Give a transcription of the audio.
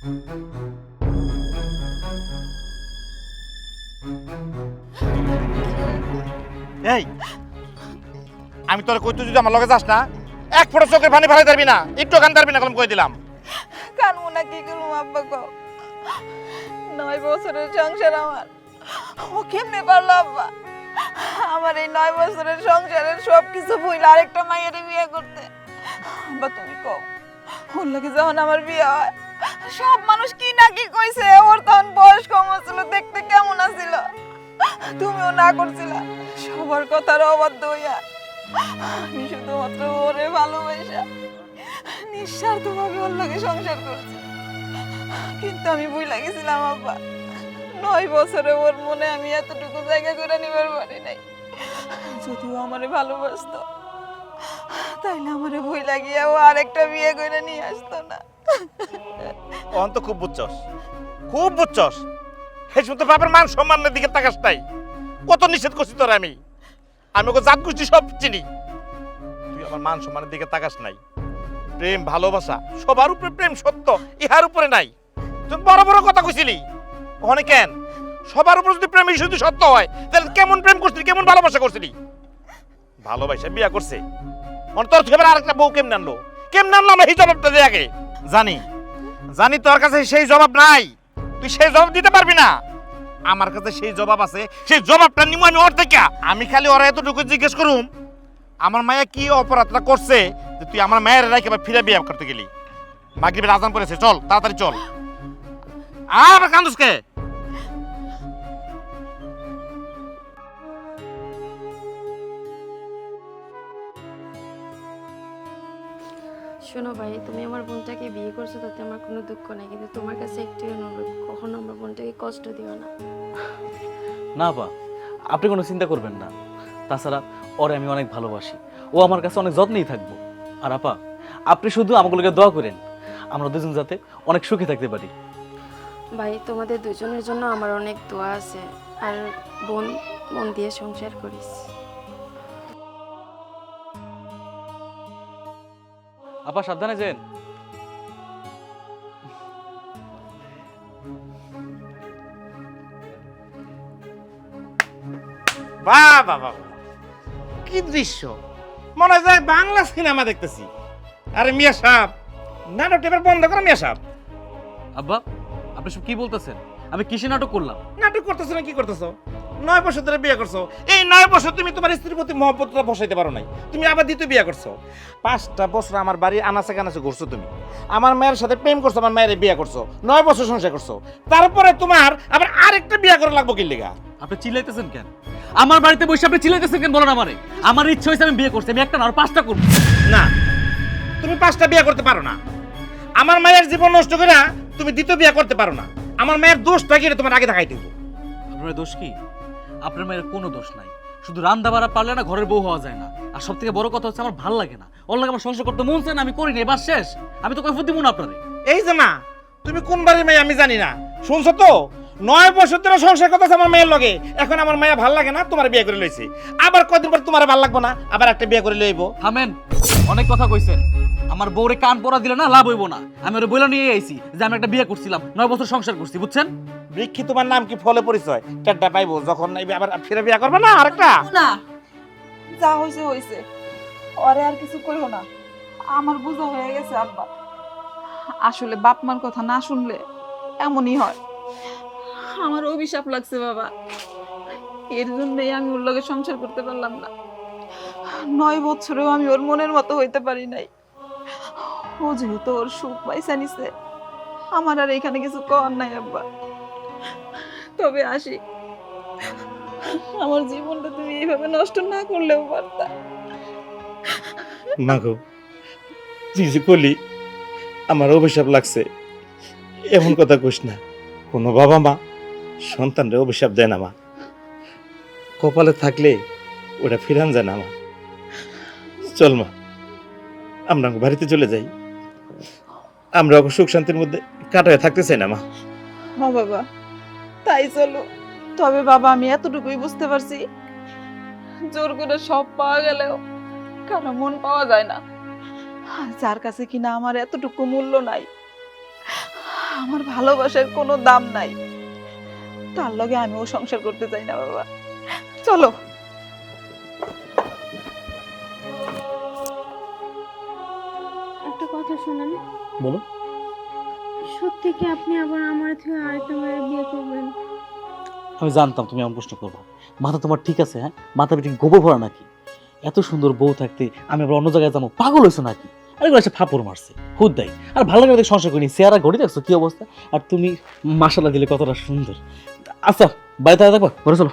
এই, আমি তোর কইতে যদি আমার লগে যাস না, এক ফোঁটা চোখের পানি ফেলাই পারবি না, একটু কান পারবি না কলম কই দিলাম। কানবো না কি করব আব্বা কও নয় বছরের সংসার আমার। ও কেমনে পারল আব্বা? আমার এই নয় বছরের সংসারের সব কিছু ভুল আরেকটা মায়ের বিয়ে করতে। আব্বা তুমি কও, ওর লাগে যখন আমার বিয়ে হয় সব মানুষ কি না কি কইছে? ওর তখন বয়স কম ছিল দেখতে কেমন আছিল? তুমিও না করছিলা? সবার কথার অবাধ্য হইয়া আমি শুধুমাত্র ওরে ভালোবাসা। নিঃস্বার্থভাবে ওর লগে সংসার করছি। কিন্তু আমি বই লাগেছিলাম আব্বা। নয় বছরে ওর মনে আমি এতটুকু জায়গা করে নিবার পারি নাই। যদিও আমারে ভালোবাসতো, তাইলে আমারে বই লাগিয়ে ও আরেকটা বিয়ে করে নিয়ে আসতো না। অন তো খুব বুঝছস। খুব বুঝছস। সেই সময় তো বাপের মান সম্মানের দিকে তাকাস নাই। কত নিষেধ করছি তোর আমি। আমি ওকে জাত গোষ্ঠী সব চিনি। তুই আমার মান সম্মানের দিকে তাকাস নাই। প্রেম, ভালোবাসা, সবার উপরে প্রেম সত্য, ইহার উপরে নাই। তুই বড় বড় কথা কইছিলি। ওখানে কেন? সবার উপরে যদি প্রেম শুধু সত্য হয়, তাহলে কেমন প্রেম করছিলি, কেমন ভালোবাসা করছিলি? ভালোবাসা বিয়া করছে। অন্তর থেকে আরেকটা বউ কেমন আনলো? কেমন আনলো এই জবাবটা দিয়ে আগে? জানি। জানি তোর কাছে সেই জবাব নাই। তুই সেই জবাব দিতে পারবি না। আমার কাছে সেই জবাব আছে। সেই জবাবটা নিমু আমি ওর থেকে। আমি খালি ওরা এতটুকু জিজ্ঞেস করুম, আমার মায়া কি অপরাধটা করছে যে তুই আমার মায়ের রাখে বা ফিরে বিয়ে করতে গেলি? মাগরিবের আজান করেছে চল, তাড়াতাড়ি চল। আর কান্দুসকে শোনো ভাই তুমি আমার বোনটাকে বিয়ে করছ তাতে আমার কোনো দুঃখ নেই কিন্তু তোমার কাছে একটু অনুরোধ কখনো আমার বোনটাকে কষ্ট দিও না। না বা আপনি কোনো চিন্তা করবেন না। তাছাড়া ওরে আমি অনেক ভালোবাসি ও আমার কাছে অনেক যত্নেই থাকব। আর আপা আপনি শুধু আমাগুলোকে দোয়া করেন আমরা দুজন যাতে অনেক সুখে থাকতে পারি। ভাই তোমাদের দুজনের জন্য আমার অনেক দোয়া আছে আর বোন মন দিয়ে সংসার করিস। আপা সাবধানে যেন। বাহ বাহ বাহ কি দৃশ্য? মনে হয় যায় বাংলা সিনেমা দেখতেছি। আরে মিয়া সাহেব নাটক এবার বন্ধ করো মিয়া সাহেব। আব্বা আপনি সব কি বলতেছেন? আমি কিসে নাটক করলাম? নাটক করতেছো না কি করতেছো? নয় বছর ধরে বিয়ে করছ। এই নয় বছর তুমি তোমার স্ত্রীর প্রতি মহব্বতটা বসাইতে পারো নাই। তুমি আবার দ্বিতীয় বিয়ে করছ। পাঁচটা বছর আমার বাড়ি আনাচে কানাচে ঘুরছো তুমি। আমার মায়ের সাথে প্রেম করছ আমার মায়ের বিয়ে করছ। নয় বছর সংসার করছ। তারপরে তোমার আবার আরেকটা বিয়ে করা লাগবো কি লেগা? আপনি চিল্লাইতেছেন কেন? আমার বাড়িতে বসে আপনি চিল্লাইতেছেন কেন বলেন আমারে? আমার ইচ্ছা হয়েছে আমি বিয়ে করছি আমি একটা না আর পাঁচটা করব। না তুমি পাঁচটা বিয়ে করতে পারো না। আমার মায়ের জীবন নষ্ট করে তুমি দ্বিতীয় বিয়ে করতে পারো না। আমার মায়ের দোষটা কি তোমার আগে দেখাইতে দিব আপনার দোষ কি? আপনার মায়ের কোনো দোষ নাই। শুধু রান্না বাড়া পারলে না ঘরের বউ হওয়া যায় না। আর সব থেকে বড় কথা হচ্ছে আমার ভালো লাগে না। ওর লাগে আমার সংসার করতে মন চায় না আমি করি না এবার শেষ। আমি তো কৈফত দিব না আপনারে। এই যে মা তুমি কোন বাড়ির মেয়ে আমি জানি না। শুনছো তো? নয় বছর ধরে সংসার করতেছে আমার মেয়ের লগে। এখন আমার মায়া ভালো লাগে না তোমার বিয়ে করে লইছে। আবার কদিন পর তোমার ভালো লাগবে না আবার একটা বিয়ে করে লইব। থামেন অনেক কথা কইছেন। আমার বউরে কান পড়া দিলে না লাভ হইব না। আমি ওরে বইলা নিয়ে আইছি যে আমি একটা বিয়ে করছিলাম নয় বছর সংসার করছি বুঝছেন? বৃক্ষি তোমার নাম কি ফলে পরিচয়? টেড্ডা পাইবো যখন এই আবার ফিরে বিয়ে করবে না আরেকটা? না যা হইছে হয়েছে ওরে আর কিছু কইও না। আমার বোঝা হয়ে গেছে আব্বা। আসলে বাপ মার কথা না শুনলে এমনই হয়। আমার অভিশাপ লাগছে বাবা। এর জন্যই আমি ওর লগে সংসার করতে পারলাম না। নয় বছরেও আমি ওর মনের মতো হইতে পারি নাই। ও যেহেতু ওর সুখ পয়সা নিছে আমার আর এখানে কিছু কর নাই, আব্বা। তবে আসি। আমার জীবনটা তুমি এইভাবে নষ্ট না করলেও পারতা। মাগো তুই যে করলি আমার অভিশাপ লাগছে। এমন কথা কইস না। কোনো বাবা মা সন্তানরে অভিশাপ দেয় না, মা। কপালে থাকলে ওটা ফিরান যায় না, মা। চল, মা। আমরা বাড়িতে চলে যাই। আমরা সুখ শান্তির মধ্যে কাটায় থাকতে চাই না, মা। মা বাবা, তাই চলো। তবে বাবা, আমি এতটুকুই বুঝতে পারছি। জোর করে সব পাওয়া গেলেও কারও মন পাওয়া যায় না। যার কাছে কিনা আমার এতটুকু মূল্য নাই, আমার ভালোবাসার কোনো দাম নাই, তার লগে আমিও সংসার করতে চাই না, বাবা। চলো। একটা কথা শোনেন। বলো সত্যি কি আপনি আবার আমার থেকে আরেকটা মেয়ের বিয়ে করবেন? আমি জানতাম তুমি এমন প্রশ্ন করব। মাথা তোমার ঠিক আছে হ্যাঁ? মাথা পিঠে গোবর ভরা নাকি? এত সুন্দর বউ থাকতে আমি আবার অন্য জায়গায় যাব পাগল হয়েছো নাকি? আরে এগুলো এসে ফাপড় মারছে হুদ দেয়। আর ভালো লাগে সংসার করিনি চেহারা ঘড়ি দেখছ কি অবস্থা? আর তুমি মাসালা দিলে কতটা সুন্দর। আচ্ছা বাড়িতে দেখব ঘরে চলো।